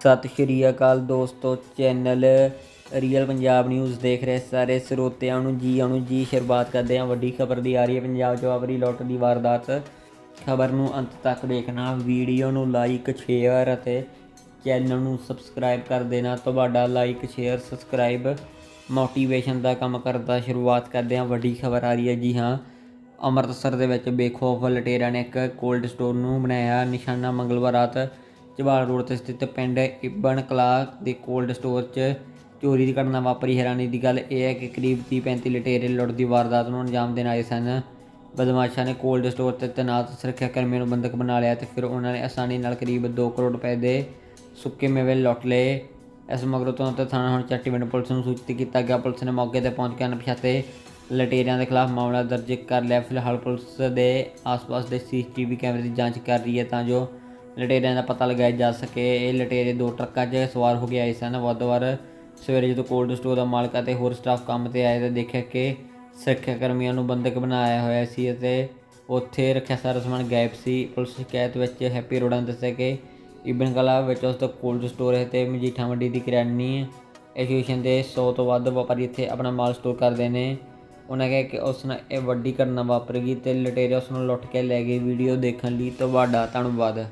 ਸਤਿ ਸ਼੍ਰੀ ਅਕਾਲ ਦੋਸਤੋ, channel real Punjab news ਦੇਖ ਰਹੇ ਸਾਰੇ ਸਰੋਤਿਆਂ ਨੂੰ। ਜੀ ਆਉਣ ਜੀ, ਸ਼ੁਰੂਆਤ ਕਰਦੇ ਹਾਂ। ਵੱਡੀ ਖਬਰ ਦੀ ਆ ਰਹੀ ਹੈ ਪੰਜਾਬ 'ਚ ਵਾਪਰੀ ਲੁੱਟ ਦੀ ਵਾਰਦਾਤ। ਖਬਰ ਨੂੰ ਅੰਤ ਤੱਕ ਦੇਖਣਾ। ਵੀਡੀਓ ਨੂੰ ਲਾਈਕ ਸ਼ੇਅਰ ਅਤੇ ਚੈਨਲ ਨੂੰ ਸਬਸਕ੍ਰਾਈਬ ਕਰ ਦੇਣਾ। ਤੁਹਾਡਾ ਲਾਈਕ ਸ਼ੇਅਰ ਸਬਸਕ੍ਰਾਈਬ ਮੋਟੀਵੇਸ਼ਨ ਦਾ ਕੰਮ ਕਰਦਾ ਸ਼ੁਰੂਆਤ ਕਰਦੇ ਹਾਂ। ਵੱਡੀ ਖਬਰ ਆ ਰਹੀ ਹੈ ਜੀ ਹਾਂ। ਅੰਮ੍ਰਿਤਸਰ ਦੇ ਵਿੱਚ ਬੇਖੌਫ ਲਟੇਰਾ ਨੇ ਇੱਕ ਕੋਲਡ ਸਟੋਰ ਨੂੰ ਬਣਾਇਆ। ਨਿਸ਼ਾਨਾ ਮੰਗਲਵਾਰ ਰਾਤ ਝਬਾਲ ਰੋਡ ਤੇ ਸਥਿਤ ਪਿੰਡ ਇਬਨ ਕਲਾ ਦੇ ਕੋਲਡ ਸਟੋਰ 'ਚ ਚੋਰੀ ਦੀ ਘਟਨਾ ਵਾਪਰੀ। ਹੈਰਾਨੀ ਦੀ ਗੱਲ ਇਹ ਹੈ ਕਿ ਕਰੀਬ 30 35 ਲਟੇਰੇ ਲੁੱਟ ਦੀ ਵਾਰਦਾਤ ਨੂੰ ਅੰਜਾਮ ਦੇਣ ਆਏ ਸਨ। ਬਦਮਾਸ਼ਾਂ ਨੇ ਕੋਲਡ ਸਟੋਰ ਤੇ ਤੈਨਾਤ ਸੁਰੱਖਿਆ ਕਰਮੀਆਂ ਨੂੰ ਬੰਦਕ ਬਣਾ ਲਿਆ ਤੇ ਫਿਰ ਉਹਨਾਂ ਨੇ ਆਸਾਨੀ ਨਾਲ ਕਰੀਬ 2 ਕਰੋੜ ਰੁਪਏ ਦੇ ਸੁੱਕੇ ਮੇਵੇ ਲੁੱਟ ਲਏ। ਇਸ ਮਗਰੋਂ ਤੋਂ ਤੇ ਥਾਣਾ ਹੁਣ ਚੱਟੀਵਿੰਡ ਪੁਲਿਸ ਨੂੰ ਸੂਚਿਤ ਕੀਤਾ ਗਿਆ। ਪੁਲਿਸ ਨੇ ਮੌਕੇ ਤੇ ਪਹੁੰਚ ਕੇ ਅਣਪਛਾਤੇ ਲਟੇਰਿਆਂ ਦੇ ਖਿਲਾਫ ਮਾਮਲਾ ਦਰਜ ਕਰ ਲਿਆ। ਫਿਲਹਾਲ ਪੁਲਿਸ ਦੇ ਆਸ-ਪਾਸ ਦੇ ਸੀਸੀਟੀਵੀ ਕੈਮਰੇ ਦੀ ਜਾਂਚ ਕਰ ਰਹੀ ਹੈ ਤਾਂ ਜੋ ਲਟੇਰਿਆਂ ਦਾ ਪਤਾ ਲਗਾਇਆ ਜਾ ਸਕੇ। ਇਹ ਲਟੇਰੇ ਦੋ ਟਰੱਕਾਂ 'ਚ ਸਵਾਰ ਹੋ ਕੇ ਆਏ ਸਨ। ਵਾਰ ਸਵੇਰੇ ਜਦੋਂ ਕੋਲਡ ਸਟੋਰ ਦਾ ਮਾਲਕ ਅਤੇ ਹੋਰ ਸਟਾਫ ਕੰਮ ਤੇ ਆਏ ਤਾਂ ਦੇਖਿਆ ਕਿ ਸੁਰੱਖਿਆ ਕਰਮੀਆਂ ਨੂੰ ਬੰਦਕ ਬਣਾਇਆ ਹੋਇਆ ਸੀ ਅਤੇ ਉੱਥੇ ਰੱਖਿਆ ਸਾਰਾ ਸਮਾਨ ਗਾਇਬ ਸੀ। ਪੁਲਿਸ ਸ਼ਿਕਾਇਤ ਵਿੱਚ ਹੈਪੀ ਰੋਡਾਂ ਨੇ ਦੱਸਿਆ ਕਿ ਇਬਨ ਕਲਾ ਵਿੱਚ ਉਸ ਦਾ ਕੋਲਡ ਸਟੋਰ ਹੈ ਤੇ ਮਜੀਠਾ ਮੰਡੀ ਦੀ ਕਿਰਿਆਨੀ ਐਸੋਸੀਏਸ਼ਨ ਦੇ 100 ਤੋਂ ਵੱਧ ਵਪਾਰੀ ਇੱਥੇ ਆਪਣਾ ਮਾਲ ਸਟੋਰ ਕਰਦੇ ਨੇ। ਉਹਨਾਂ ਕਿਹਾ ਕਿ ਉਸ ਨਾਲ ਇਹ ਵੱਡੀ ਘਟਨਾ ਵਾਪਰ ਗਈ ਤੇ ਲਟੇਰੇ ਉਸ ਨੂੰ ਲੁੱਟ ਕੇ ਲੈ ਗਏ। ਵੀਡੀਓ ਦੇਖਣ ਲਈ ਤੁਹਾਡਾ ਧੰਨਵਾਦ।